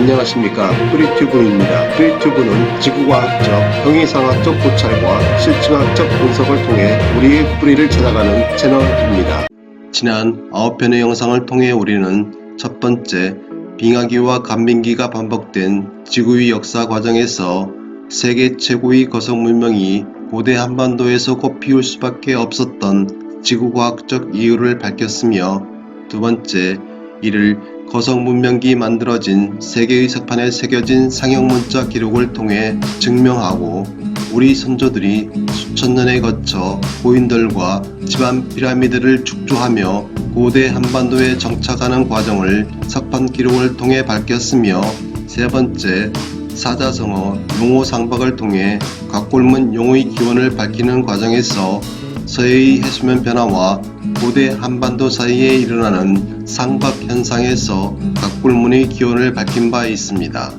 안녕하십니까 프리튜브입니다. 프리튜브는 지구과학적, 형이상학적 고찰과 실증학적 분석을 통해 우리의 뿌리를 찾아가는 채널입니다. 지난 9편의 영상을 통해 우리는 첫 번째 빙하기와 간빙기가 반복된 지구의 역사 과정에서 세계 최고의 거성 문명이 고대 한반도에서 꽃피울 수밖에 없었던 지구과학적 이유를 밝혔으며 두 번째 이를 거성 문명기 만들어진 세계의 석판에 새겨진 상형 문자 기록을 통해 증명하고 우리 선조들이 수천 년에 거쳐 고인들과 집안 피라미드를 축조하며 고대 한반도에 정착하는 과정을 석판 기록을 통해 밝혔으며 세 번째 사자성어 용호 상박을 통해 각골문 용의 기원을 밝히는 과정에서 서해의 해수면 변화와 고대 한반도 사이에 일어나는 상박 현상에서 각골문의 기원을 밝힌 바 있습니다.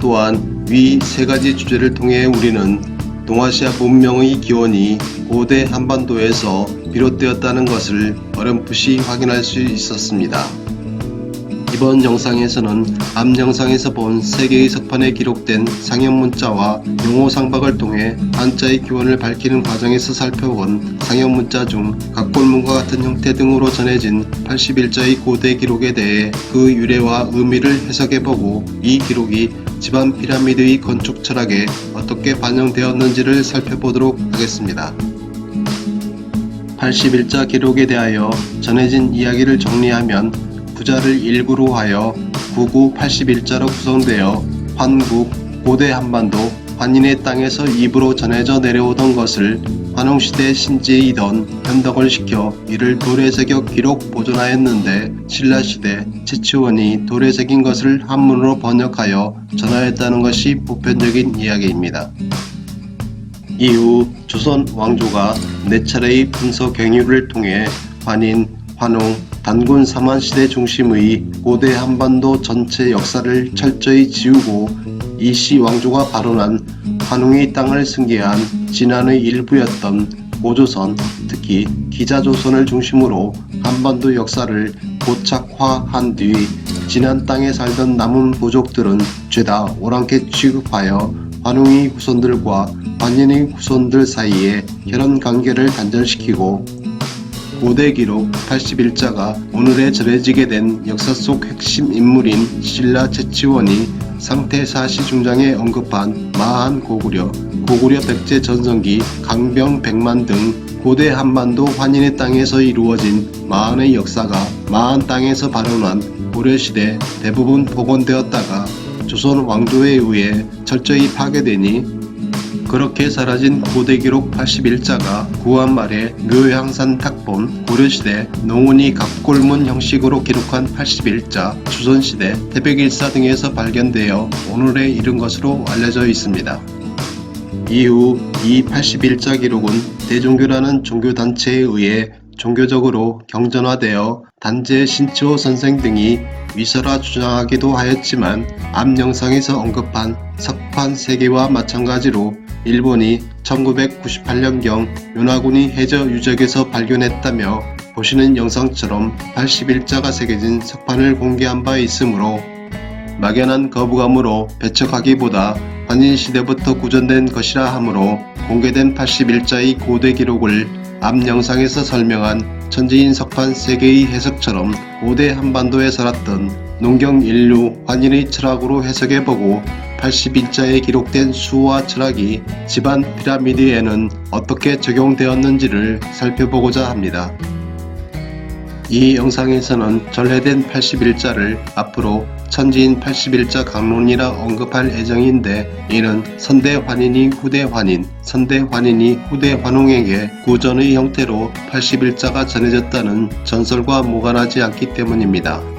또한 위 세 가지 주제를 통해 우리는 동아시아 문명의 기원이 고대 한반도에서 비롯되었다는 것을 어렴풋이 확인할 수 있었습니다. 이번 영상에서는 앞 영상에서 본 세계의 석판에 기록된 상형 문자와 용어 상박을 통해 한자의 기원을 밝히는 과정에서 살펴본 상형 문자 중 각골문과 같은 형태 등으로 전해진 81자의 고대 기록에 대해 그 유래와 의미를 해석해보고 이 기록이 집안 피라미드의 건축 철학에 어떻게 반영되었는지를 살펴보도록 하겠습니다. 81자 기록에 대하여 전해진 이야기를 정리하면 부자를 일구로 하여 구구 81자로 구성되어 환국, 고대 한반도, 환인의 땅에서 입으로 전해져 내려오던 것을 환웅시대 신지이던 현덕을 시켜 이를 돌에 새겨 기록 보존하였는데 신라시대 최치원이 돌에 새긴 것을 한문으로 번역하여 전하였다는 것이 보편적인 이야기입니다. 이후 조선 왕조가 네 차례의 분서 경유를 통해 환인, 환웅, 단군 삼한시대 중심의 고대 한반도 전체 역사를 철저히 지우고 이씨 왕조가 발언한 환웅의 땅을 승계한 진안의 일부였던 고조선, 특히 기자조선을 중심으로 한반도 역사를 고착화한 뒤 진안 땅에 살던 남은 부족들은 죄다 오랑캐 취급하여 환웅의 후손들과 환인의 후손들 사이에 혈연 관계를 단절시키고 고대 기록 81자가 오늘에 전해지게 된 역사 속 핵심 인물인 신라 채치원이 상태사시 중장에 언급한 마한 고구려, 고구려 백제 전성기, 강병 백만 등 고대 한반도 환인의 땅에서 이루어진 마한의 역사가 마한 땅에서 발원한 고려시대 대부분 복원되었다가 조선 왕조에 의해 철저히 파괴되니 그렇게 사라진 고대 기록 81자가 구한 말에 묘향산 탁본 고려시대 농운이 각골문 형식으로 기록한 81자 조선시대 태백일사 등에서 발견되어 오늘에 이른 것으로 알려져 있습니다. 이후 이 81자 기록은 대종교라는 종교단체에 의해 종교적으로 경전화되어 단재 신치호 선생 등이 위설화 주장하기도 하였지만 앞 영상에서 언급한 석판 세계와 마찬가지로 일본이 1998년경 요나군이 해저 유적에서 발견했다며 보시는 영상처럼 81자가 새겨진 석판을 공개한 바 있으므로 막연한 거부감으로 배척하기보다 환인시대부터 구전된 것이라 하므로 공개된 81자의 고대 기록을 앞 영상에서 설명한 천지인 석판 세계의 해석처럼 고대 한반도에 살았던 농경 인류 환인의 철학으로 해석해보고 81자에 기록된 수와 철학이 집안 피라미드에는 어떻게 적용되었는지를 살펴보고자 합니다. 이 영상에서는 전래된 81자를 앞으로 천지인 81자 강론이라 언급할 예정인데 이는 선대 환인이 후대 환인, 선대 환인이 후대 환웅에게 구전의 형태로 81자가 전해졌다는 전설과 무관하지 않기 때문입니다.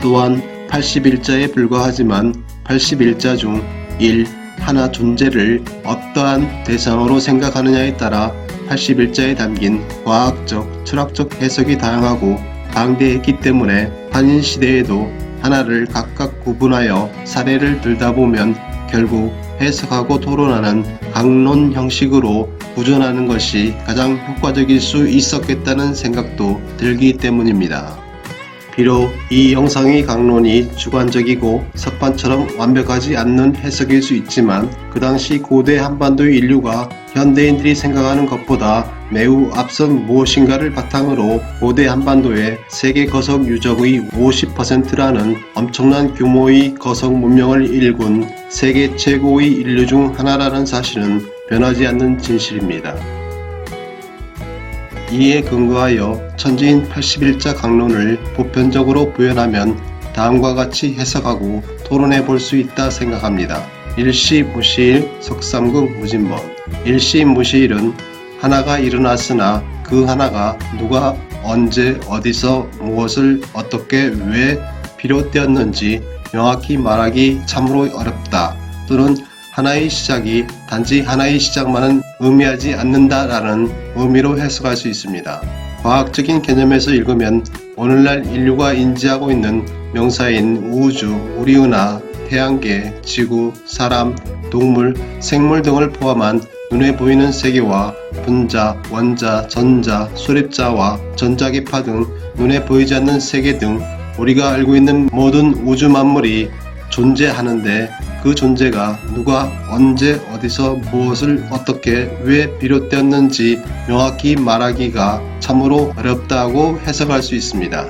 또한 81자에 불과하지만 81자 중 1. 하나 존재를 어떠한 대상으로 생각하느냐에 따라 81자에 담긴 과학적, 철학적 해석이 다양하고 방대했기 때문에 한인 시대에도 하나를 각각 구분하여 사례를 들다 보면 결국 해석하고 토론하는 강론 형식으로 구전하는 것이 가장 효과적일 수 있었겠다는 생각도 들기 때문입니다. 비록 이 영상의 강론이 주관적이고 석반처럼 완벽하지 않는 해석일 수 있지만 그 당시 고대 한반도의 인류가 현대인들이 생각하는 것보다 매우 앞선 무엇인가를 바탕으로 고대 한반도의 세계 거석 유적의 50%라는 엄청난 규모의 거석 문명을 일군 세계 최고의 인류 중 하나라는 사실은 변하지 않는 진실입니다. 이에 근거하여 천지인 81자 강론을 보편적으로 구현하면 다음과 같이 해석하고 토론해 볼 수 있다 생각합니다. 일시 무시일 석삼국 무진번 일시 무시일은 하나가 일어났으나 그 하나가 누가 언제 어디서 무엇을 어떻게 왜 비롯되었는지 명확히 말하기 참으로 어렵다 또는 하나의 시작이 단지 하나의 시작만은 의미하지 않는다라는 의미로 해석할 수 있습니다. 과학적인 개념에서 읽으면 오늘날 인류가 인지하고 있는 명사인 우주, 우리 은하, 태양계, 지구, 사람, 동물, 생물 등을 포함한 눈에 보이는 세계와 분자, 원자, 전자, 수립자와 전자기파 등 눈에 보이지 않는 세계 등 우리가 알고 있는 모든 우주 만물이 존재하는데 그 존재가 누가 언제 어디서 무엇을 어떻게 왜 비롯되었는지 명확히 말하기가 참으로 어렵다고 해석할 수 있습니다.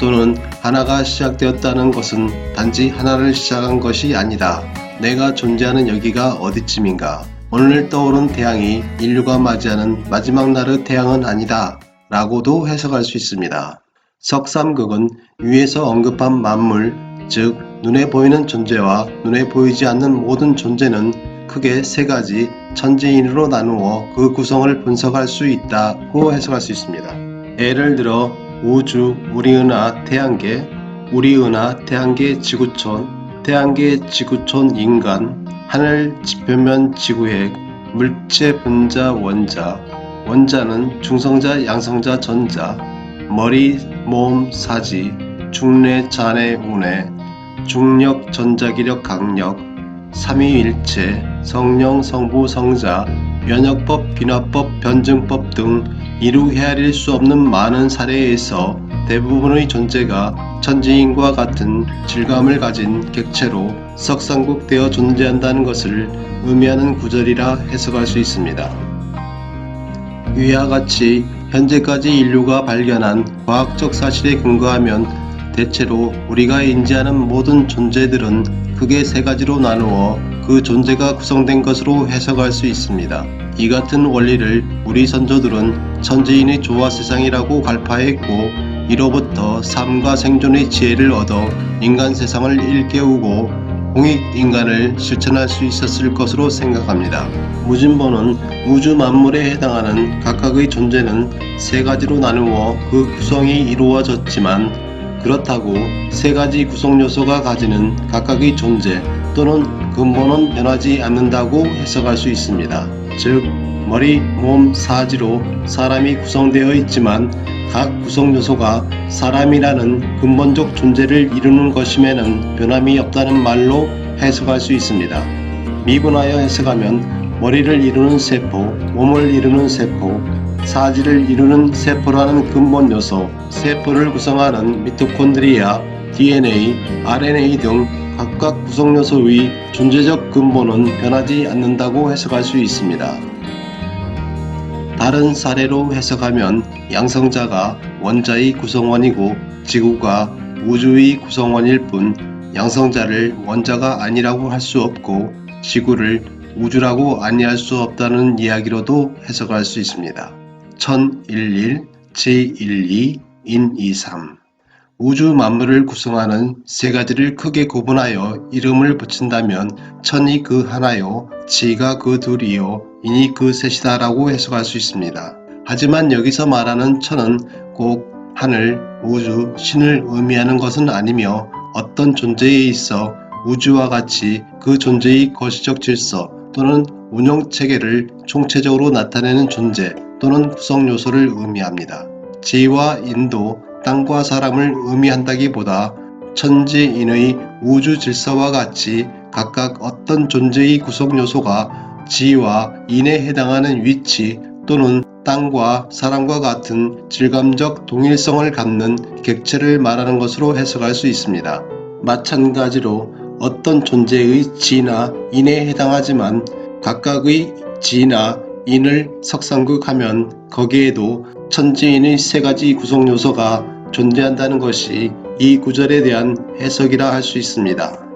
또는 하나가 시작되었다는 것은 단지 하나를 시작한 것이 아니다. 내가 존재하는 여기가 어디쯤인가? 오늘 떠오른 태양이 인류가 맞이하는 마지막 날의 태양은 아니다. 라고도 해석할 수 있습니다. 석삼극은 위에서 언급한 만물, 즉 눈에 보이는 존재와 눈에 보이지 않는 모든 존재는 크게 세 가지 천지인으로 나누어 그 구성을 분석할 수 있다고 해석할 수 있습니다. 예를 들어 우주, 우리 은하, 태양계, 우리 은하, 태양계, 지구촌, 태양계, 지구촌, 인간, 하늘, 지표면, 지구핵, 물체, 분자, 원자, 원자는 중성자, 양성자, 전자, 머리, 몸, 사지, 중뇌, 잔해, 운해, 중력, 전자기력, 강력, 삼위일체, 성령, 성부, 성자, 연역법, bin화법, 변증법 등 이루 헤아릴 수 없는 많은 사례에서 대부분의 존재가 천지인과 같은 질감을 가진 객체로 석상국되어 존재한다는 것을 의미하는 구절이라 해석할 수 있습니다. 위와 같이 현재까지 인류가 발견한 과학적 사실에 근거하면 대체로 우리가 인지하는 모든 존재들은 크게 세 가지로 나누어 그 존재가 구성된 것으로 해석할 수 있습니다. 이 같은 원리를 우리 선조들은 천지인의 조화 세상이라고 갈파했고 이로부터 삶과 생존의 지혜를 얻어 인간 세상을 일깨우고 공익 인간을 실천할 수 있었을 것으로 생각합니다. 무진보는 우주 만물에 해당하는 각각의 존재는 세 가지로 나누어 그 구성이 이루어졌지만 그렇다고 세 가지 구성 요소가 가지는 각각의 존재 또는 근본은 변하지 않는다고 해석할 수 있습니다. 즉, 머리, 몸, 사지로 사람이 구성되어 있지만 각 구성 요소가 사람이라는 근본적 존재를 이루는 것임에는 변함이 없다는 말로 해석할 수 있습니다. 미분하여 해석하면 머리를 이루는 세포, 몸을 이루는 세포, 사지를 이루는 세포라는 근본 요소, 세포를 구성하는 미토콘드리아, DNA, RNA 등 각각 구성 요소의 존재적 근본은 변하지 않는다고 해석할 수 있습니다. 다른 사례로 해석하면 양성자가 원자의 구성원이고 지구가 우주의 구성원일 뿐 양성자를 원자가 아니라고 할 수 없고 지구를 우주라고 아니할 수 없다는 이야기로도 해석할 수 있습니다. 1011, 제12, 인23 우주 만물을 구성하는 세 가지를 크게 구분하여 이름을 붙인다면 천이 그 하나요, 지가 그 둘이요, 인이 그 셋이다라고 해석할 수 있습니다. 하지만 여기서 말하는 천은 꼭 하늘, 우주, 신을 의미하는 것은 아니며 어떤 존재에 있어 우주와 같이 그 존재의 거시적 질서 또는 운영 체계를 총체적으로 나타내는 존재 또는 구성 요소를 의미합니다. 지와 인도, 땅과 사람을 의미한다기보다 천지인의 우주 질서와 같이 각각 어떤 존재의 구성 요소가 지와 인에 해당하는 위치 또는 땅과 사람과 같은 질감적 동일성을 갖는 객체를 말하는 것으로 해석할 수 있습니다. 마찬가지로 어떤 존재의 지나 인에 해당하지만 각각의 지나 인을 석상극 하면 거기에도 천지인의 세 가지 구성 요소가 존재한다는 것이 이 구절에 대한 해석이라 할 수 있습니다.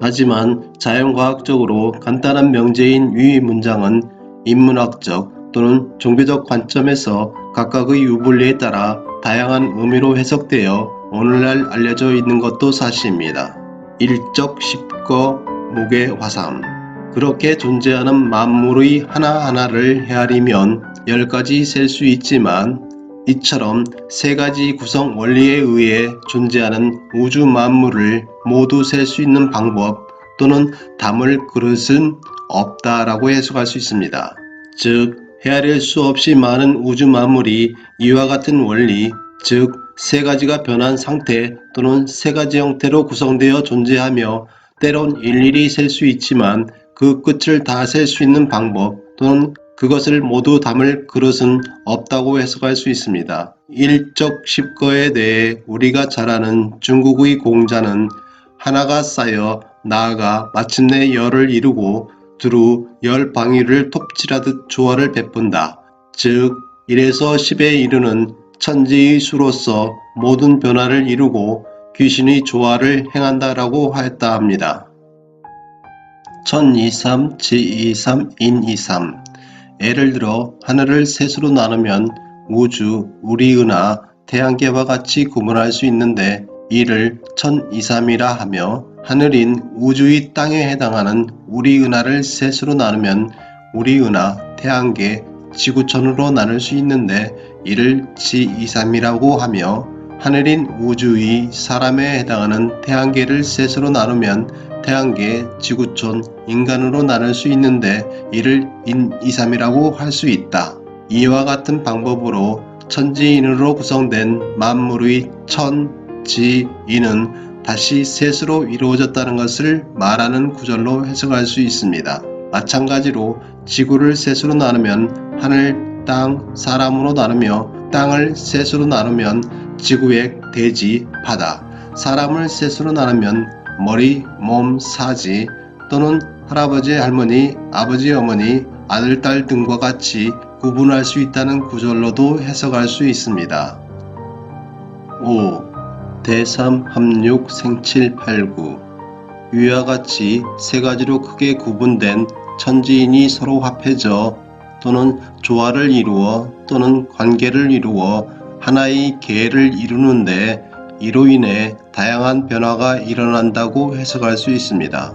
하지만 자연과학적으로 간단한 명제인 위 문장은 인문학적 또는 종교적 관점에서 각각의 유불리에 따라 다양한 의미로 해석되어 오늘날 알려져 있는 것도 사실입니다. 일적 십거 목의 화삼 그렇게 존재하는 만물의 하나하나를 헤아리면 열 가지 셀 수 있지만 이처럼 세 가지 구성 원리에 의해 존재하는 우주 만물을 모두 셀 수 있는 방법 또는 담을 그릇은 없다라고 해석할 수 있습니다. 즉, 헤아릴 수 없이 많은 우주 만물이 이와 같은 원리, 즉, 세 가지가 변한 상태 또는 세 가지 형태로 구성되어 존재하며 때론 일일이 셀 수 있지만 그 끝을 다 셀 수 있는 방법 또는 그것을 모두 담을 그릇은 없다고 해석할 수 있습니다. 일적 십거에 대해 우리가 잘 아는 중국의 공자는 하나가 쌓여 나아가 마침내 열을 이루고 두루 열 방위를 톱질하듯 조화를 베푼다. 즉 1에서 10에 이르는 천지의 수로서 모든 변화를 이루고 귀신의 조화를 행한다라고 하였다 합니다. 1023, 지23, 인23 예를 들어 하늘을 셋으로 나누면 우주, 우리은하, 태양계와 같이 구분할 수 있는데 이를 1023이라 하며 하늘인 우주의 땅에 해당하는 우리은하를 셋으로 나누면 우리은하, 태양계, 지구촌으로 나눌 수 있는데 이를 지23이라고 하며 하늘인 우주의 사람에 해당하는 태양계를 셋으로 나누면 태양계, 지구촌, 인간으로 나눌 수 있는데 이를 인23이라고 할 수 있다. 이와 같은 방법으로 천지인으로 구성된 만물의 천, 지, 인은 다시 셋으로 이루어졌다는 것을 말하는 구절로 해석할 수 있습니다. 마찬가지로 지구를 셋으로 나누면 하늘, 땅, 사람으로 나누며 땅을 셋으로 나누면 지구액, 대지, 바다, 사람을 셋으로 나누면 머리, 몸, 사지 또는 할아버지, 할머니, 아버지, 어머니, 아들, 딸 등과 같이 구분할 수 있다는 구절로도 해석할 수 있습니다. 5. 대삼, 합육, 생칠, 팔구 위와 같이 세 가지로 크게 구분된 천지인이 서로 합해져 또는 조화를 이루어 또는 관계를 이루어 하나의 계를 이루는데 이로 인해 다양한 변화가 일어난다고 해석할 수 있습니다.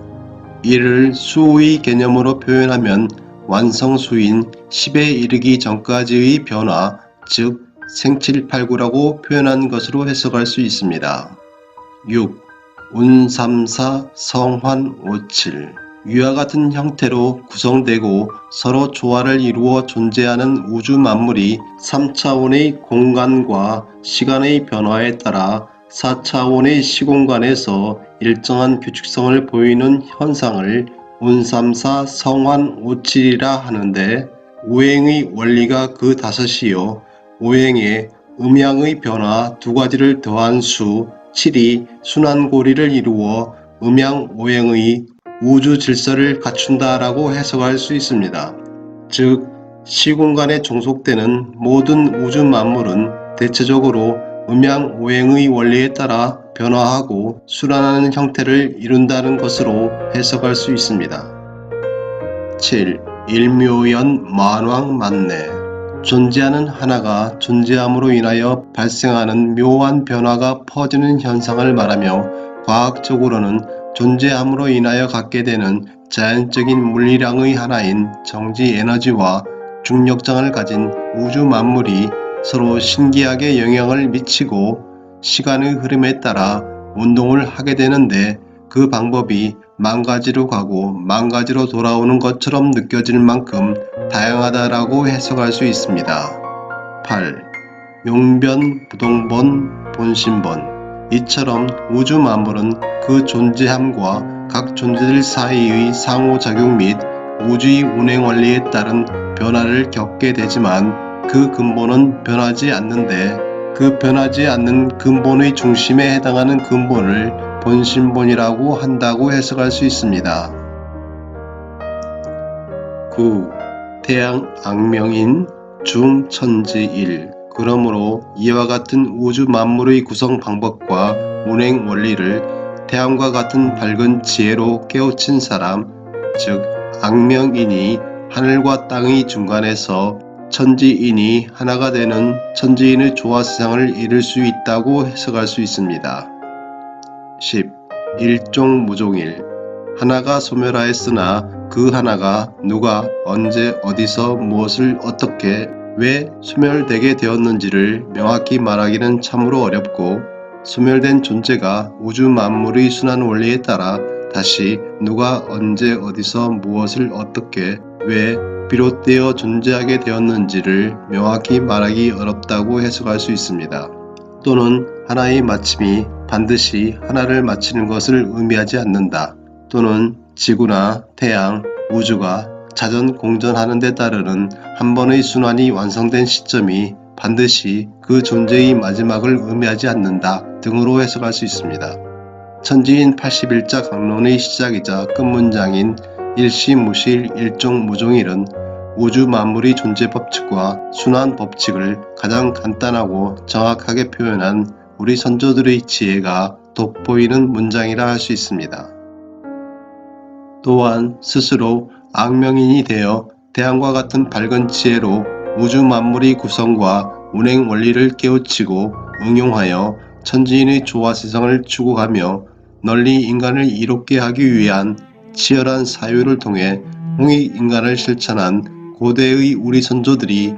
이를 수의 개념으로 표현하면 완성수인 10에 이르기 전까지의 변화, 즉 생칠팔구라고 표현한 것으로 해석할 수 있습니다. 6. 운삼사 성환오칠 위와 같은 형태로 구성되고 서로 조화를 이루어 존재하는 우주 만물이 3차원의 공간과 시간의 변화에 따라 4차원의 시공간에서 일정한 규칙성을 보이는 현상을 운삼사 성환 오칠이라 하는데 오행의 원리가 그 다섯이요 오행에 음양의 변화 두 가지를 더한 수 7이 순환고리를 이루어 음양 오행의 우주 질서를 갖춘다라고 해석할 수 있습니다. 즉 시공간에 종속되는 모든 우주 만물은 대체적으로 음양 오행의 원리에 따라 변화하고 순환하는 형태를 이룬다는 것으로 해석할 수 있습니다. 7. 일묘연 만왕 만내 존재하는 하나가 존재함으로 인하여 발생하는 묘한 변화가 퍼지는 현상을 말하며 과학적으로는 존재함으로 인하여 갖게 되는 자연적인 물리량의 하나인 정지 에너지와 중력장을 가진 우주 만물이 서로 신기하게 영향을 미치고 시간의 흐름에 따라 운동을 하게 되는데 그 방법이 만 가지로 가고 만 가지로 돌아오는 것처럼 느껴질 만큼 다양하다라고 해석할 수 있습니다. 8. 용변, 부동본, 본신본 이처럼 우주 만물은 그 존재함과 각 존재들 사이의 상호작용 및 우주의 운행 원리에 따른 변화를 겪게 되지만 그 근본은 변하지 않는데 그 변하지 않는 근본의 중심에 해당하는 근본을 본심본이라고 한다고 해석할 수 있습니다. 9. 태양 악명인 중천지일 그러므로 이와 같은 우주 만물의 구성 방법과 운행 원리를 태양과 같은 밝은 지혜로 깨우친 사람, 즉 악명인이 하늘과 땅의 중간에서 천지인이 하나가 되는 천지인의 조화 세상을 이룰 수 있다고 해석할 수 있습니다. 10. 일종 무종일 하나가 소멸하였으나 그 하나가 누가 언제 어디서 무엇을 어떻게 왜 소멸되게 되었는지를 명확히 말하기는 참으로 어렵고 소멸된 존재가 우주 만물의 순환 원리에 따라 다시 누가 언제 어디서 무엇을 어떻게 왜 비롯되어 존재하게 되었는지를 명확히 말하기 어렵다고 해석할 수 있습니다. 또는 하나의 마침이 반드시 하나를 마치는 것을 의미하지 않는다. 또는 지구나 태양, 우주가 자전 공전하는 데 따르는 한 번의 순환이 완성된 시점이 반드시 그 존재의 마지막을 의미하지 않는다 등으로 해석할 수 있습니다. 천지인 81자 강론의 시작이자 끝문장인 일시무실 일종무종일은 우주 만물의 존재 법칙과 순환 법칙을 가장 간단하고 정확하게 표현한 우리 선조들의 지혜가 돋보이는 문장이라 할 수 있습니다. 또한 스스로 악명인이 되어 태양과 같은 밝은 지혜로 우주 만물의 구성과 운행 원리를 깨우치고 응용하여 천지인의 조화 세상을 추구하며 널리 인간을 이롭게 하기 위한 치열한 사유를 통해 홍익 인간을 실천한 고대의 우리 선조들이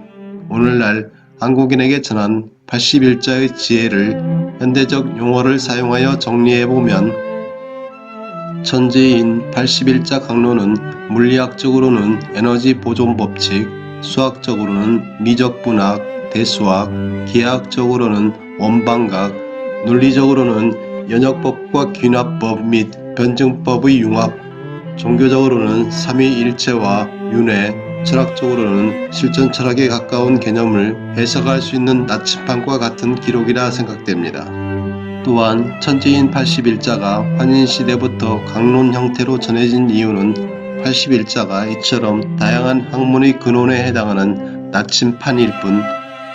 오늘날 한국인에게 전한 81자의 지혜를 현대적 용어를 사용하여 정리해보면 천지인 81자 강론은 물리학적으로는 에너지 보존 법칙, 수학적으로는 미적 분학, 대수학, 기하학적으로는 원방각, 논리적으로는 연역법과 귀납법 및 변증법의 융합, 종교적으로는 삼위일체와 윤회, 철학적으로는 실전 철학에 가까운 개념을 해석할 수 있는 나침판과 같은 기록이라 생각됩니다. 또한 천지인 81자가 환인시대부터 강론 형태로 전해진 이유는 81자가 이처럼 다양한 학문의 근원에 해당하는 나침판일 뿐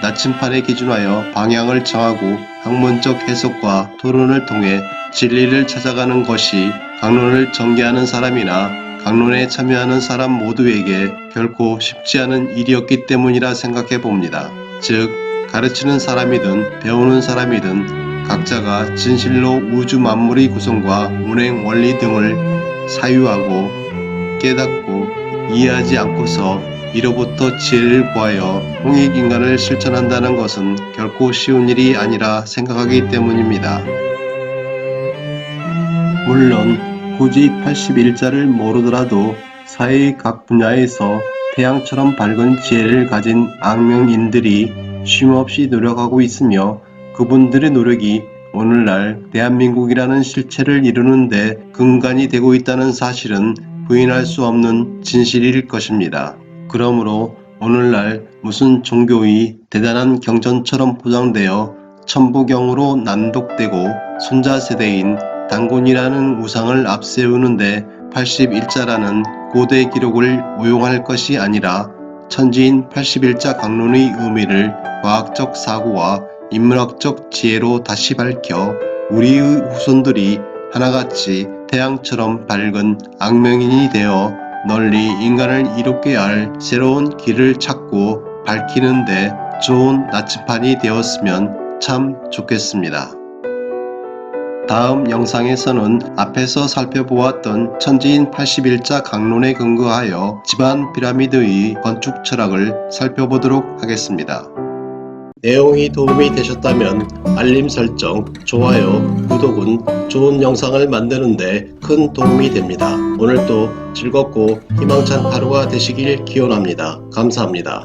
나침판에 기준하여 방향을 정하고 학문적 해석과 토론을 통해 진리를 찾아가는 것이 강론을 전개하는 사람이나 강론에 참여하는 사람 모두에게 결코 쉽지 않은 일이었기 때문이라 생각해 봅니다. 즉, 가르치는 사람이든 배우는 사람이든 각자가 진실로 우주 만물의 구성과 운행 원리 등을 사유하고 깨닫고 이해하지 않고서 이로부터 지혜를 구하여 홍익 인간을 실천한다는 것은 결코 쉬운 일이 아니라 생각하기 때문입니다. 물론 굳이 81자를 모르더라도 사회의 각 분야에서 태양처럼 밝은 지혜를 가진 악명인들이 쉼없이 노력하고 있으며 그분들의 노력이 오늘날 대한민국이라는 실체를 이루는데 근간이 되고 있다는 사실은 부인할 수 없는 진실일 것입니다. 그러므로 오늘날 무슨 종교의 대단한 경전처럼 포장되어 천부경으로 난독되고 손자 세대인 단군이라는 우상을 앞세우는데 81자라는 고대 기록을 오용할 것이 아니라 천지인 81자 강론의 의미를 과학적 사고와 인문학적 지혜로 다시 밝혀 우리의 후손들이 하나같이 태양처럼 밝은 악명인이 되어 널리 인간을 이롭게 할 새로운 길을 찾고 밝히는데 좋은 나침판이 되었으면 참 좋겠습니다. 다음 영상에서는 앞에서 살펴보았던 천지인 81자 강론에 근거하여 집안 피라미드의 건축 철학을 살펴보도록 하겠습니다. 내용이 도움이 되셨다면 알림 설정, 좋아요, 구독은 좋은 영상을 만드는데 큰 도움이 됩니다. 오늘도 즐겁고 희망찬 하루가 되시길 기원합니다. 감사합니다.